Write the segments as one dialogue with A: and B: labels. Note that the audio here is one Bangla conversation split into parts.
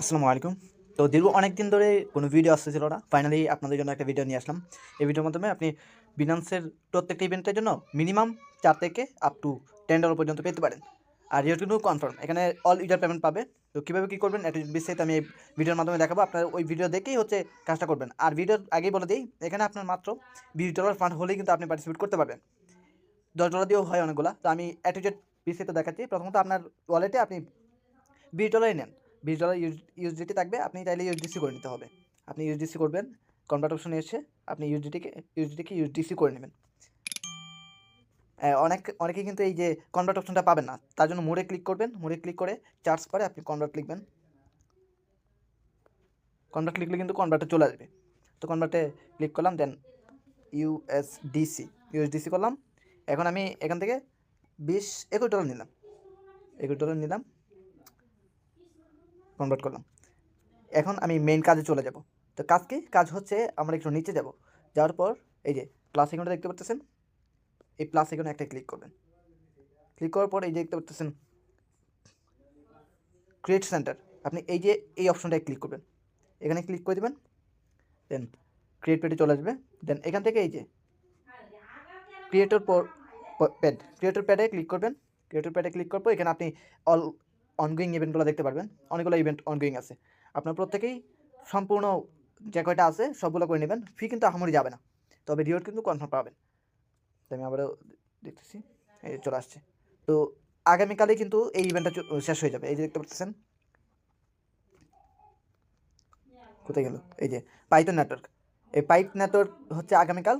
A: আসসালামু আলাইকুম। তো দীর্ঘ অনেক দিন ধরে কোনো ভিডিও আসতেছিল না। ফাইনালি আপনাদের জন্য একটা ভিডিও নিয়ে আসলাম। এই ভিডিওর মাধ্যমে আপনি বিনান্সের প্রত্যেকটা ইভেন্টের জন্য মিনিমাম চার থেকে আপ টু টেন ডলার পর্যন্ত পেতে পারেন। আর কিন্তু কনফার্ম এখানে অল ইউজার পেমেন্ট পাবে। তো কীভাবে কী করবেন এটা বিস্তারিত আমি এই ভিডিওর মাধ্যমে দেখাবো। আপনার ওই ভিডিও দেখেই হচ্ছে কাজটা করবেন। আর ভিডিওর আগেই বলে দিই, এখানে আপনার মাত্র বিশ ডলার ফান্ড হলেই কিন্তু আপনি পার্টিসিপেট করতে পারবেন। দশ ডলার দিয়েও হয় অনেকগুলো। তো আমি অ্যাটিটিউড বিস্তারিত দেখাচ্ছি। প্রথমত আপনার ওয়ালেটে আপনি বিশ ডলারই নেন। বিশ ডলার ইউএসডিটি থাকবে, আপনি চাইলে ইউএসডিসি করে নিতে হবে। আপনি ইউএসডিসি করবেন কনভার্ট অপশনে এসে আপনি ইউএসডিটিকে ইউএসডিটিকে ইউএসডিসি করে নেবেন। অনেক, অনেকেই কিন্তু এই যে কনভার্ট অপশনটা পাবেন না, তার জন্য মোড়ে ক্লিক করবেন, মোড়ে ক্লিক করে চার্জ পরে আপনি কনভার্ট লিখবেন। কনভার্ট লিখলে কিন্তু কনভার্টে চলে আসবে। তো কনভার্টে ক্লিক করলাম দেন ইউএসডিসি ইউএসডিসি করলাম। এখন আমি এখান থেকে বিশ, একুশ ডলার নিলাম। একুশ ডলার নিলাম। কনভার্ট করলাম। এখন আমি মেইন কাজে চলে যাব। তো কাজ কি? কাজ হচ্ছে আমরা একটু নিচে যাব। যাওয়ার পর এই যে প্লাস আইকনটা দেখতে পাচ্ছেন এই প্লাস আইকনে একটা ক্লিক করবেন। ক্লিক করার পর এই যে দেখতে পাচ্ছেন ক্রিয়েট সেন্টার আপনি এই যে এই অপশনটায় ক্লিক করবেন। এখানে ক্লিক করে দেবেন। দেন ক্রিয়েট পেডে চলে আসবে। দেন এখান থেকে এই যে ক্রিয়েটর পর প্যাড ক্রিয়েটর প্যাডে ক্লিক করবেন। ক্রিয়েটর প্যাডে ক্লিক করব এখানে আপনি অল অনগোয়িং ইভেন্টগুলো দেখতে পারবেন। অনেকগুলো ইভেন্ট অনগোয়িং আছে। আপনার প্রত্যেকেই সম্পূর্ণ যে কয়টা আছে, সবগুলো করে নেবেন। ফি কিন্তু আহামরি যাবে না। তবে রিওয়ার্ড কিন্তু কনফার্ম পাবেন। তো আমি আবারও দেখতেছি। এই চলে আসছে। তো আগামীকালে কিন্তু এই ইভেন্টটা শেষ হয়ে যাবে। এই যে দেখতে পাচ্ছেন। কোথায় গেল? এই যে পাইথন নেটওয়ার্ক এই পাইপ নেটওয়ার্ক হচ্ছে আগামীকাল।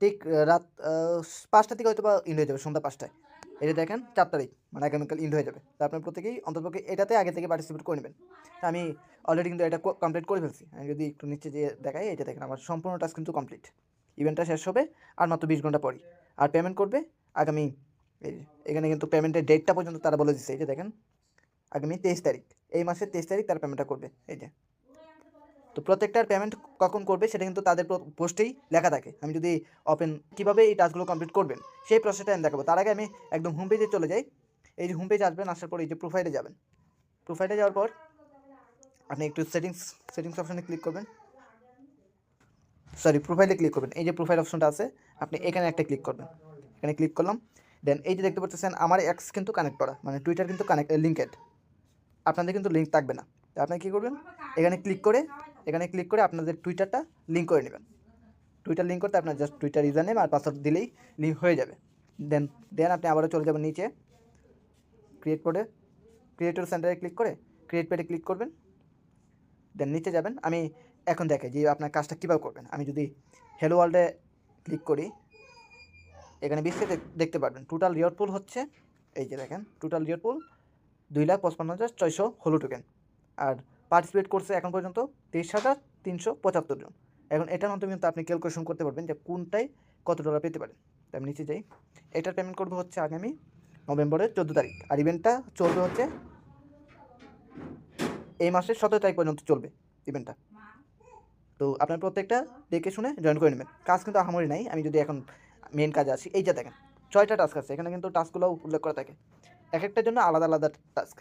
A: ঠিক, রাত পাঁচটা থেকে হয়তো বা ইন্ড হয়ে যাবে, সন্ধ্যা পাঁচটায়। এটা দেখেন চার তারিখ মানে আগামীকাল ইন্ড হয়ে যাবে। তো আপনার প্রত্যেকেই অন্ততপক্ষে এটাতে আগে থেকে পার্টিসিপেট করে নেবেন। তা আমি অলরেডি কিন্তু এটা কমপ্লিট করে ফেলছি। আমি যদি একটু নিচে যে দেখাই এটা দেখেন, আমার সম্পূর্ণ টাস্ক কিন্তু কমপ্লিট ইভেন্টটা শেষ হবে আর মাত্র বিশ ঘণ্টা পরই। আর পেমেন্ট করবে আগামী এখানে কিন্তু পেমেন্টের ডেটটা পর্যন্ত তারা বলে দিচ্ছে এই যে দেখেন, আগামী তেইশ তারিখ, এই মাসের তেইশ তারিখ তারা পেমেন্টটা করবে। এই যে তো প্রত্যেকটার পেমেন্ট কখন করবে সেটা কিন্তু তাদের পোস্টেই লেখা থাকে। আমি যদি ওপেন কীভাবে এই টাস্কগুলো কমপ্লিট করবেন, সেই প্রসেসটা আমি দেখাবো। তার আগে আমি একদম হোম পেজে চলে যাই। এই যে হোম পেজে আসবেন, আসার পর এই যে প্রোফাইলে যাবেন। প্রোফাইলে যাওয়ার পর আপনি একটু সেটিংস সেটিংস অপশানে ক্লিক করবেন। সরি প্রোফাইলে ক্লিক করবেন। এই যে প্রোফাইল অপশনটা আছে, আপনি এখানে একটা ক্লিক করবেন। এখানে ক্লিক করলাম। দেন এই যে দেখতে পাচ্ছেন, আমার এক্স কিন্তু কানেক্ট করা মানে টুইটার কিন্তু কানেক্ট লিঙ্কেড আপনাদের কিন্তু লিঙ্ক থাকবে না। আপনি কী করবেন? এখানে ক্লিক করে এখানে ক্লিক করে আপনাদের টুইটারটা লিঙ্ক করে নেবেন। টুইটার লিঙ্ক করতে আপনার জাস্ট টুইটার ইউজার নেম আর পাসওয়ার্ড দিলেই লিঙ্ক হয়ে যাবে। দেন দেন আপনি আবারও চলে যাবেন নিচে। ক্রিয়েট করে ক্রিয়েটর সেন্টারে ক্লিক করে ক্রিয়েট পেডে ক্লিক করবেন। দেন নিচে যাবেন। আমি এখন দেখে যে আপনার কাজটা কীভাবে করবেন। আমি যদি হ্যালো ওয়ার্ল্ডে ক্লিক করি, এখানে বিস্তারিত দেখতে পারবেন। টোটাল রিওয়ার্ড পুল হচ্ছে, এই যে দেখেন টোটাল রিওয়ার্ড পুল দুই লাখ পঁচপান্ন হাজার ছয়শো হলো টোকেন আর পার্টিসিপেট করছে এখন পর্যন্ত তেইশ হাজার তিনশো পঁচাত্তর জন। এখন এটার মাধ্যমে কিন্তু আপনি ক্যালকুলেশন করতে পারবেন যে কোনটায় কত ডলার পেতে পারেন। তাই আমি নিচে যাই। এটার পেমেন্ট করব হচ্ছে আগামী নভেম্বরের চোদ্দ তারিখ। আর ইভেন্টটা চলবে হচ্ছে এই মাসের সতেরো তারিখ পর্যন্ত চলবে ইভেন্টটা তো আপনার প্রত্যেকটা দেখে শুনে জয়েন করে নেবেন। কাজ কিন্তু আহামরি নাই। আমি যদি এখন মেন কাজে আসি, এই যে দেখেন, ছয়টা টাস্ক আছে। এখানে কিন্তু টাস্কগুলো উল্লেখ করা থাকে। এক একটার জন্য আলাদা আলাদা টাস্ক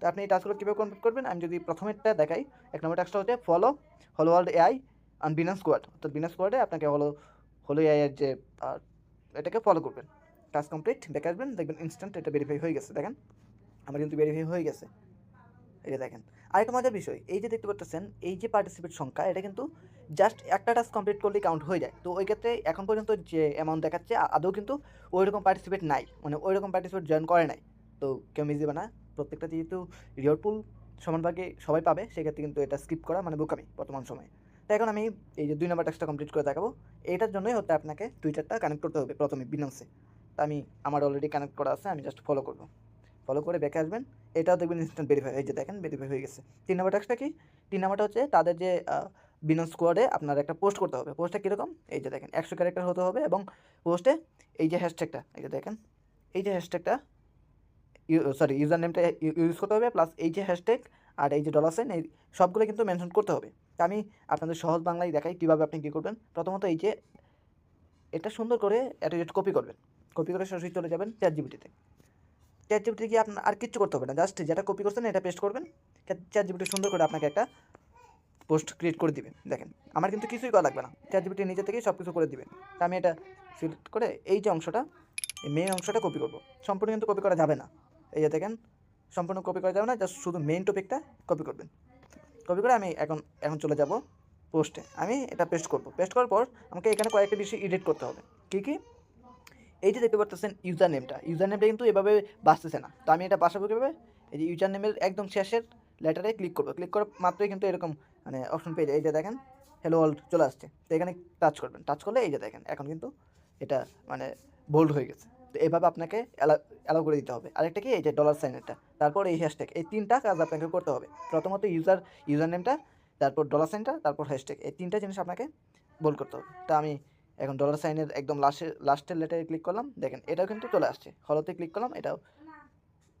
A: তো আপনি এই টাস্কগুলো কীভাবে কমপ্লিট করবেন? আমি যদি প্রথমেরটা দেখাই, এক নম্বর টাস্কটা হচ্ছে ফলো হলো world AI and Binance squad তো বিনাস স্কোয়াডে আপনাকে হলো হলো এআই এর যে এটাকে ফলো করবেন। টাস্ক কমপ্লিট দেখে আসবেন, দেখবেন ইনস্ট্যান্ট এটা ভেরিফাই হয়ে গেছে। দেখেন, আমার কিন্তু ভেরিফাই হয়ে গেছে। যে দেখেন, আরেকটা মজার বিষয়, এই যে দেখতে পাচ্ছেন, এই যে পার্টিসিপেট সংখ্যা, এটা কিন্তু জাস্ট একটা টাস্ক কমপ্লিট করলেই কাউন্ট হয়ে যায়। তো ওই ক্ষেত্রে এখন পর্যন্ত যে অ্যামাউন্ট দেখাচ্ছে আদৌ কিন্তু ওই রকম পার্টিসিপেট নাই। মানে ওই রকম পার্টিসিপেট জয়েন করে নাই। তো কেউ মিস দেবে না। প্রত্যেকটা যেহেতু রিওর পুল সমানভাগে সবাই পাবে, সেক্ষেত্রে কিন্তু এটা স্কিপ করা মানে বোকামি বর্তমান সময়ে। তো এখন আমি এই যে দুই নম্বর টাস্কটা কমপ্লিট করে দেখাবো। এইটার জন্যই হতে আপনাকে টুইটারটা কানেক্ট করতে হবে প্রথমে বিনান্সে তা আমি, আমার অলরেডি কানেক্ট করা আছে, আমি জাস্ট ফলো করব। ফলো করে ব্যাকে আসবেন। এটাও দেখবেন ইনস্ট্যান্ট ভেরিফাই এই যে দেখেন ভেরিফাই হয়ে গেছে। তিন নম্বর টাস্কটা কি? তিন নম্বরটা হচ্ছে তাদের যে বিনান্স স্কোয়াডে আপনার একটা পোস্ট করতে হবে। পোস্টটা কীরকম? এই যে দেখেন, একশো ক্যারেক্টার হতে হবে এবং পোস্টে এই যে হ্যাশট্যাগটা এই যে দেখেন, এই যে হ্যাশট্যাগটা সরি ইউজার নেমটা ইউজ করতে হবে প্লাস এই যে হ্যাশট্যাগ আর এই যে ডলার সাইন এই সবগুলো কিন্তু মেনশন করতে হবে। তা আমি আপনাদের সহজ বাংলায় দেখাই কীভাবে আপনি কী করবেন। প্রথমত এই যে এটা সুন্দর করে অ্যাটিটিউড কপি করবেন। কপি করে সরাসরি চলে যাবেন চ্যাট জিবিটিতে চ্যাট জিবিটি গিয়ে আপনার আর কিচ্ছু করতে হবে না জাস্ট যেটা কপি করছেন এটা পেস্ট করবেন। চ্যাট জিপিটি সুন্দর করে আপনাকে একটা পোস্ট ক্রিয়েট করে দিবে, দেখেন। আমার কিন্তু কিছুই করা লাগবে না। চ্যাট জিপিটি নিজে থেকেই সব কিছু করে দিবে। তা আমি এটা সিলেক্ট করে এই যে অংশটা, এই মেন অংশটা কপি করব। সম্পূর্ণ কিন্তু কপি করা যাবে না। এই যে দেখেন, সম্পূর্ণ কপি করা যাবে না জাস্ট শুধু মেইন টপিকটা কপি করবেন। কপি করে আমি এখন এখন চলে যাব পোস্টে আমি এটা পেস্ট করব। পেস্ট করার পর আমাকে এখানে কয়েকটা বিষয় এডিট করতে হবে। কী কী? এই যে দেখতে পাচ্ছেন ইউজার নেমটা ইউজার নেমটা কিন্তু এভাবে বাঁচতেছে না। তো আমি এটা বাসাবো কীভাবে? এই যে ইউজার নেমের একদম শেষের লেটারে ক্লিক করব। ক্লিক করার মাত্রই কিন্তু এরকম মানে অপশন পেয়ে যায়। এই যে দেখেন হ্যালো ওয়ার্ল্ড চলে আসছে। তো এখানে টাচ করবেন। টাচ করলে এই যে দেখেন, এখন কিন্তু এটা মানে বোল্ড হয়ে গেছে। তো এভাবে আপনাকে অ্যালাউ করে দিতে হবে। আরেকটা কি? এই যে ডলার সাইন সাইনেরটা তারপর এই হ্যাশট্যাগ এই তিনটা কাজ আপনাকে করতে হবে। প্রথমত ইউজার ইউজার নেমটা তারপর ডলার সাইনটা তারপর হ্যাশট্যাগ এই তিনটা জিনিস আপনাকে বোল্ড করতে হবে। তা আমি এখন ডলার সাইনের একদম লাস্টের লাস্টের লেটারে ক্লিক করলাম। দেখেন, এটাও কিন্তু চলে আসছে। হলতে ক্লিক করলাম, এটাও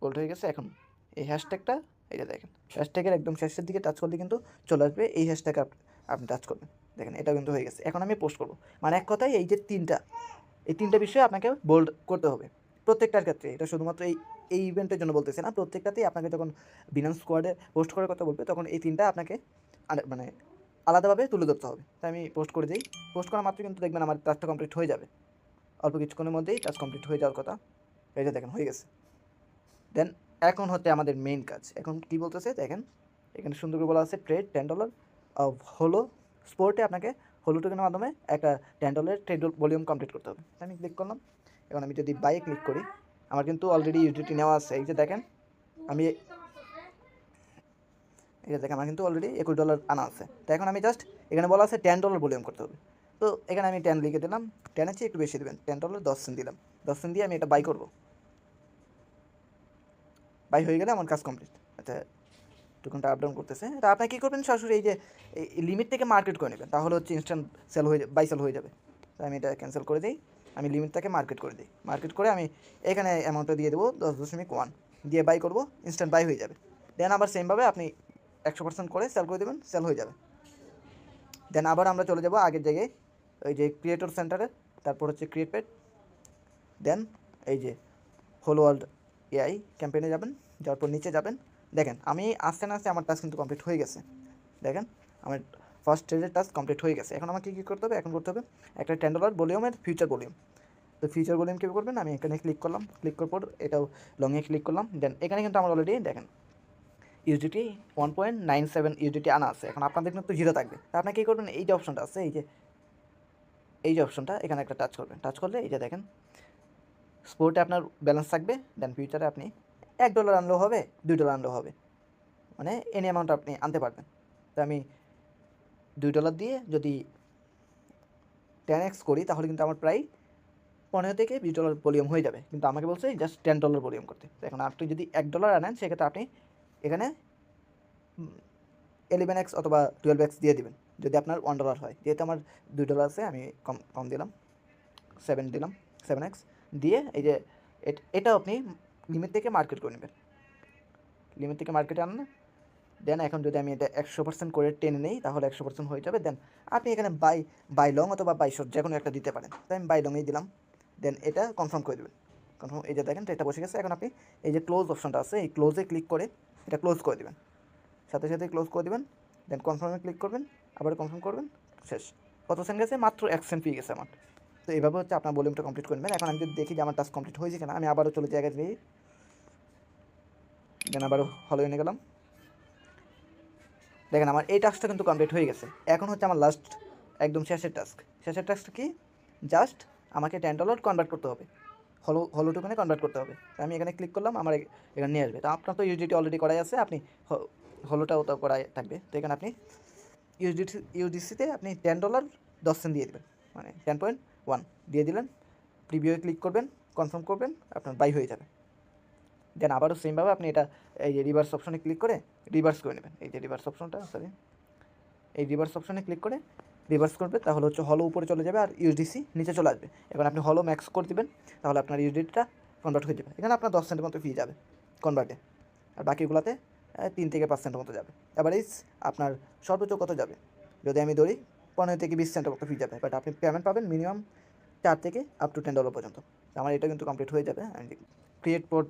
A: বোল্ড হয়ে গেছে। এখন এই হ্যাশট্যাগটা এটা দেখেন হ্যাশট্যাগের একদম শেষের দিকে টাচ করলে কিন্তু চলে আসবে। এই হ্যাশট্যাগ আপনি টাচ করবেন। দেখেন, এটাও কিন্তু হয়ে গেছে। এখন আমি পোস্ট করব। মানে এক কথায় এই যে তিনটা এই তিনটা বিষয়ে আপনাকে বোল্ড করতে হবে। প্রত্যেকটার ক্ষেত্রে, এটা শুধুমাত্র এই এই ইভেন্টের জন্য বলতেছে না, প্রত্যেকটাতেই আপনাকে যখন বিনান্স স্কোয়াডে পোস্ট করার কথা বলবে, তখন এই তিনটা আপনাকে মানে আলাদাভাবে তুলে ধরতে হবে। তাই আমি পোস্ট করে দিই। পোস্ট করা মাত্র কিন্তু দেখবেন আমার টাস্কটা কমপ্লিট হয়ে যাবে। অল্প কিছুক্ষণের মধ্যেই টাস্ক কমপ্লিট হয়ে যাওয়ার কথা। যে দেখেন, হয়ে গেছে। দেন এখন হচ্ছে আমাদের মেইন কাজ। এখন কি বলতেছে? দেখেন, এখানে সুন্দর করে বলা আছে ট্রেড টেন ডলার হলো স্পোর্টে আপনাকে হলো টোকেনের মাধ্যমে একটা টেন ডলারের ট্রেড ভলিউম কমপ্লিট করতে হবে। আমি ক্লিক করলাম, এখন আমি যদি বাইয়ে ক্লিক করি, আমার কিন্তু অলরেডি ইউডিটি নেওয়া আছে। এই যে দেখেন, আমি এই যে দেখেন, আমার কিন্তু অলরেডি একুশ ডলার আনা আছে। তো এখন আমি জাস্ট এখানে বলা আছে টেন ডলার ভলিউম করতে হবে। তো এখানে আমি টেন লিখে দিলাম টেনের চেয়ে একটু বেশি দেবেন। টেন ডলার দশ সেন্ট দিলাম। দশ সেন্ট দিয়ে আমি এটা বাই করব। বাই হয়ে গেলে আমার কাজ কমপ্লিট আচ্ছা টোকেনটা আপ ডাউন করতেছে। তা আপনি কী করবেন? সরাসরি এই যে, এই লিমিট থেকে মার্কেট করে নেবেন। তাহলে হচ্ছে ইনস্ট্যান্ট সেল হয়ে বাই সেল হয়ে যাবে। তো আমি এটা ক্যান্সেল করে দিই। আমি লিমিটটাকে মার্কেট করে দিই। মার্কেট করে আমি এখানে অ্যামাউন্টটা দিয়ে দেবো দশ দশমিক ওয়ান দিয়ে বাই করব ইনস্ট্যান্ট বাই হয়ে যাবে। দেন আবার সেমভাবে আপনি একশো পার্সেন্ট করে সেল করে দেবেন সেল হয়ে যাবে। দেন আবার আমরা চলে যাব আগের জায়গায়, ওই যে ক্রিয়েটর সেন্টারে তারপর হচ্ছে ক্রিয়েট পেড দেন এই যে হোল ওয়ার্ল্ড এআই ক্যাম্পেইনে যাবেন, যাওয়ার পর নিচে যাবেন। দেখেন, আমি আসতে না আসতে আমার টাস্ক কিন্তু কমপ্লিট হয়ে গেছে। দেখেন, আমার ফার্স্ট স্টেজের টাস্ক কমপ্লিট হয়ে গেছে। এখন আমাকে কী করতে হবে? এখন করতে হবে একটা টেন ডলার ভলিউমের ফিউচার ভলিউম তো ফিউচার ভলিউম কী করবেন? আমি এখানে ক্লিক করলাম। ক্লিক করার পর এটাও লংয়ে ক্লিক করলাম। দেন এখানে কিন্তু আমার অলরেডি দেখেন UGT one point nine seven UGT আনা আছে। এখন আপনাদের কিন্তু জিরো থাকবে। তা আপনার কী করবেন? এই যে অপশনটা আছে, এই যে এই যে অপশনটা এখানে একটা টাচ করবেন। টাচ করলে এই যে দেখেন স্পোর্টে আপনার ব্যালেন্স থাকবে। দেন ফিউচারে আপনি এক ডলার আনলেও হবে, দুই ডলার আনলেও হবে। মানে এনি অ্যামাউন্ট আপনি আনতে পারবেন। তো আমি দুই ডলার দিয়ে যদি টেন এক্স করি, তাহলে কিন্তু আমার প্রায় পনেরো থেকে বিশ ডলার ভলিউম হয়ে যাবে। কিন্তু আমাকে বলছে জাস্ট টেন ডলার ভলিউম করতে। এখন আপনি যদি এক ডলার আনেন, সেক্ষেত্রে আপনি এখানে এলেভেন এক্স অথবা টুয়েলভ এক্স দিয়ে দিবেন। যদি আপনার ওয়ান ডলার হয়। যেহেতু আমার দুই ডলার আছে, আমি কম কম দিলাম। সেভেন দিলাম সেভেন এক্স দিয়ে এই যে এট- এটাও আপনি লিমিট থেকে মার্কেট করে নেবেন লিমিট থেকে মার্কেটে আনলে দেন এখন যদি আমি এটা একশো পার্সেন্ট করে টেনে নেই, তাহলে একশো পার্সেন্ট হয়ে যাবে। দেন আপনি এখানে বাই বাই লং অথবা বাই শর্ট যে কোনো একটা দিতে পারেন। তাই আমি বাই লংয়েই দিলাম। দেন এটা কনফার্ম করে দেবেন। কনফার্ম এই যে দেখেন এটা বসে গেছে। এখন আপনি এই যে ক্লোজ অপশনটা আছে, এই ক্লোজে ক্লিক করে এটা ক্লোজ করে দেবেন। সাথে সাথে ক্লোজ করে দেবেন। দেন কনফার্মে ক্লিক করবেন, আবার কনফার্ম করবেন, শেষ। কত সেন্ট গেছে? মাত্র এক সেন্ট পেয়ে গেছে আমার। তো এইভাবে হচ্ছে আপনার ভলিউমটা কমপ্লিট করবেন এখন আমি যদি দেখি যে আমার টাস্ক কমপ্লিট হয়েছে কিনা, আমি আবারও চলে যাই দেন আবারও হলো এনে গেলাম। দেখেন আমার এই টাস্কটা কিন্তু কমপ্লিট হয়ে গেছে। এখন হচ্ছে আমার লাস্ট একদম শেষের টাস্ক শেষের টাস্কটা কি? জাস্ট আমাকে টেন ডলার কনভার্ট করতে হবে। হলো হলো টোকেনে কনভার্ট করতে হবে। আমি এখানে ক্লিক করলাম, আমার এখানে নিয়ে আসবে। তো আপনার তো ইউডিটি অলরেডি করাই আছে, আপনি হলোটাও তো করাই থাকবে। তো এখানে আপনি ইউডিসি ইউডিসিতে আপনি টেন ডলার দশ সেন্ট দিয়ে দেবেন। মানে টেন পয়েন্ট ওয়ান দিয়ে দিলেন। প্রিভিউ ক্লিক করবেন কনফার্ম করবেন, আপনার বাই হয়ে যাবে। দেন আবারও সেমভাবে আপনি এটা, এই যে রিভার্স অপশনে ক্লিক করে রিভার্স করে নেবেন। এই যে রিভার্স অপশনটা সরি এই রিভার্স অপশনে ক্লিক করে রিভার্স করবে, তাহলে হচ্ছে হলো উপরে চলে যাবে আর ইউডিসি নিচে চলে আসবে। এখন আপনি হলো ম্যাক্স করে দেবেন, তাহলে আপনার ইউডিটিটা কনভার্ট হয়ে যাবে। এখানে আপনার দশ সেন্টের মতো ফি যাবে কনভার্টে আর বাকিগুলোতে তিন থেকে পাঁচ সেন্টের মতো যাবে। অ্যাভারেজ আপনার সর্বোচ্চ কত যাবে? যদি আমি ধরি, পনেরো থেকে বিশ সেন্টের মতো ফি যাবে। বাট আপনি পেমেন্ট পাবেন মিনিমাম চার থেকে আপ টু টেন ডলার পর্যন্ত। আমার এটা কিন্তু কমপ্লিট হয়ে যাবে। ক্রিয়েট পোর্ট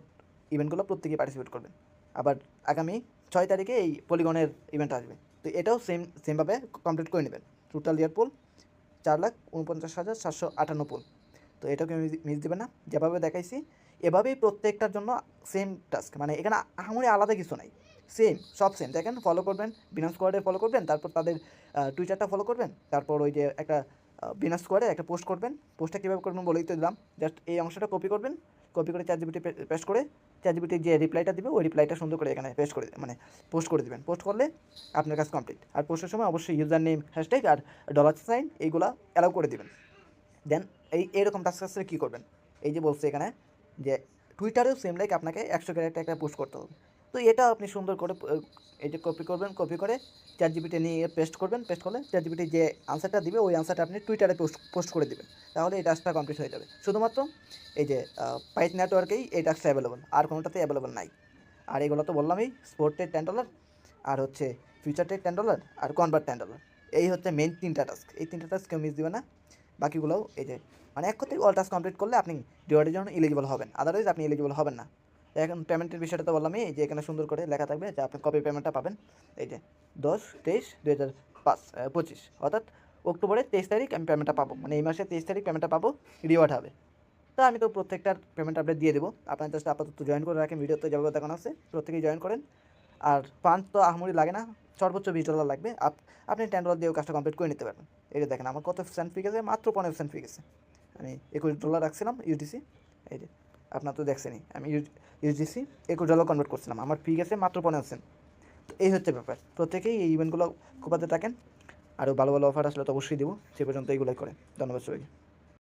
A: ইভেন্টগুলো প্রত্যেকেই পার্টিসিপেট করবেন আবার আগামী ছয় তারিখে এই পলিগনের ইভেন্ট আসবে। তো এটাও সেম সেমভাবে কমপ্লিট করে নেবেন। টোটাল ইয়ার পোল চার লাখ উনপঞ্চাশ হাজার সাতশো আটান্ন পোল তো এটাকে মিস দেবেন না। যেভাবে দেখাইছি, এভাবেই প্রত্যেকটার জন্য সেম টাস্ক মানে এখানে আহামরি আলাদা কিছু নাই। সেম সব সেম দেখেন ফলো করবেন বিনা স্কোয়াডে ফলো করবেন, তারপর তাদের টুইটারটা ফলো করবেন, তারপর ওই যে একটা বিনা স্কোয়াডে একটা পোস্ট করবেন। পোস্টটা কীভাবে করবেন বলেই তো দিলাম। জাস্ট এই অংশটা কপি করবেন কপি করে চার জিবিটি পেস্ট করে চার জিবিটি যে রিপ্লাইটা দেবে, ওই রিপ্লাইটা সুন্দর করে এখানে পেস্ট করে মানে পোস্ট করে দেবেন। পোস্ট করলে আপনার কাজ কমপ্লিট আর পোস্টের সময় অবশ্যই ইউজার নেম হ্যাশট্যাগ আর ডলার সাইন এইগুলো অ্যালাউ করে দেবেন। দেন এই, এরকম টাস্ক আসলে কী করবেন? এই যে বলছে এখানে যে টুইটারেও সেম লাইক আপনাকে একশো ক্যারেক্টার একটা পোস্ট করতে হবে। তো এটা আপনি সুন্দর করে এই যে কপি করবেন কপি করে চার জিবিটি নিয়ে পেস্ট করবেন পেস্ট করলে চার জিবিটি যে আনসারটা দিবে, ওই আনসারটা আপনি টুইটারে পোস্ট পোস্ট করে দিবেন। তাহলে এই টাস্কটা কমপ্লিট হয়ে যাবে। শুধুমাত্র এই যে পাইট নেটওয়ার্কেই এই টাস্কটা অ্যাভেলেবল আর কোনোটাতে অ্যাভেলেবল নাই। আর এগুলো তো বললামই স্পোর্টের টেন ডলার আর হচ্ছে ফিউচার টেক টেন ডলার আর কনভার্ট টেন ডলার এই হচ্ছে মেন তিনটা টাস্ক এই তিনটা টাস্ক কেউ মিস দিবে না। বাকিগুলোও এই যে মানে এক কথায় অল টাস্ক কমপ্লিট করলে আপনি রিওয়ার্ডের জন্য এলিজিবল হবেন। আদারওয়াইজ আপনি এলিজিবল হবেন না। এখন পেমেন্টের বিষয়টা তো বললামই এই যে এখানে সুন্দর করে লেখা থাকবে যে আপনি কবে পেমেন্টটা পাবেন। এই যে দশ, তেইশ, দুই হাজার পাঁচ পঁচিশ, অর্থাৎ অক্টোবরের তেইশ তারিখ আমি পেমেন্টটা পাবো। মানে এই মাসের তেইশ তারিখ পেমেন্টটা পাবো রিওয়ার্ড হবে। তো আমি তো প্রত্যেকটার পেমেন্ট আপডেট দিয়ে দেবো। আপনার জাস্ট আপাতত জয়েন করে রাখেন, ভিডিওতে যেভাবে দেখানো আছে, প্রত্যেকেই জয়েন করেন। আর পাঁচ তো আহামরি লাগে না, সর্বোচ্চ বিশ ডলার লাগবে। আপ আপনি টেন ডলার দিয়েও কাজটা কমপ্লিট করে নিতে পারবেন। এটা দেখেন, আমার কত সেন্ট ফি গেছে? মাত্র পনেরো সেন্ট ফি গেছে। আমি একুশ ডলার রাখছিলাম ইউটিসি এই যে আপনার তো দেখছেনই, আমি ইউজিসি একুশ ডলার কনভার্ট করছিলাম, আমার ফি গেছে মাত্র পনেরো সেন্ট তো এই হচ্ছে ব্যাপার, প্রত্যেকেই এই ইভেন্টগুলো কোপাতে থাকেন, আরও ভালো ভালো অফার আসলে তো অবশ্যই দেবো, সে পর্যন্ত এইগুলোই করে ধন্যবাদ সবাইকে।